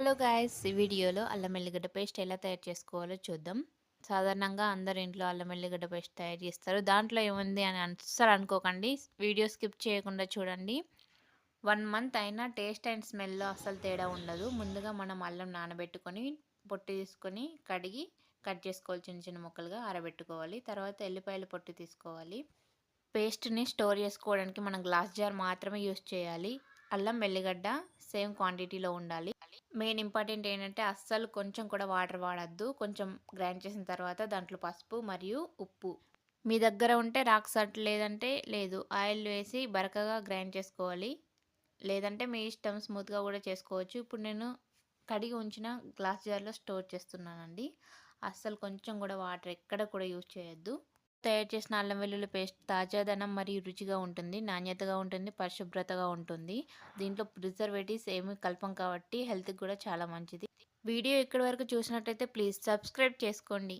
Hello guys ఈ వీడియోలో అల్లం ఎల్లిగడ్డ పేస్ట్ ఎలా తయారు చేసుకోవాలో చూద్దాం. సాధారణంగా అందరు ఇంట్లో అల్లం ఎల్లిగడ్డ పేస్ట్ తయారు చేస్తారు. దాంట్లో ఏముంది అని అస్సలు అనుకోకండి. వీడియో స్కిప్ చేయకుండా చూడండి. వన్ మంత్ అయినా టేస్ట్ అండ్ స్మెల్లో అస్సలు తేడా ఉండదు. ముందుగా మనం అల్లం నానబెట్టుకొని పొట్టు తీసుకొని కడిగి కట్ చేసుకోవాలి చిన్న చిన్న ముక్కలుగా ఆరబెట్టుకోవాలి. తర్వాత ఎల్లిపాయలు పొట్టు తీసుకోవాలి. పేస్ట్ని స్టోర్ చేసుకోవడానికి మనం గ్లాస్ జార్ మాత్రమే యూస్ చేయాలి. అల్లం వెల్లిగడ్డ సేమ్ క్వాంటిటీలో ఉండాలి. మెయిన్ ఇంపార్టెంట్ ఏంటంటే అస్సలు కొంచెం కూడా వాటర్ వాడద్దు. కొంచెం గ్రైండ్ చేసిన తర్వాత దాంట్లో పసుపు మరియు ఉప్పు. మీ దగ్గర ఉంటే రాక్ సట్ లేదంటే లేదు. ఆయిల్ వేసి బరకగా గ్రైండ్ చేసుకోవాలి. లేదంటే మీ ఇష్టం స్మూత్గా కూడా చేసుకోవచ్చు. ఇప్పుడు నేను కడిగి ఉంచిన గ్లాస్ జార్లో స్టోర్ చేస్తున్నానండి. అస్సలు కొంచెం కూడా వాటర్ ఎక్కడ కూడా యూజ్ చేయొద్దు. తయారు చేసిన అల్లం వెల్లుల్లి పేస్ట్ తాజాదనం మరియు రుచిగా ఉంటుంది నాణ్యతగా ఉంటుంది పరిశుభ్రతగా ఉంటుంది. దీంట్లో ప్రిజర్వేటివ్స్ ఏమి కలపం కాబట్టి హెల్త్కి కూడా చాలా మంచిది. వీడియో ఇక్కడి వరకు చూసినట్టయితే ప్లీజ్ సబ్స్క్రైబ్ చేసుకోండి.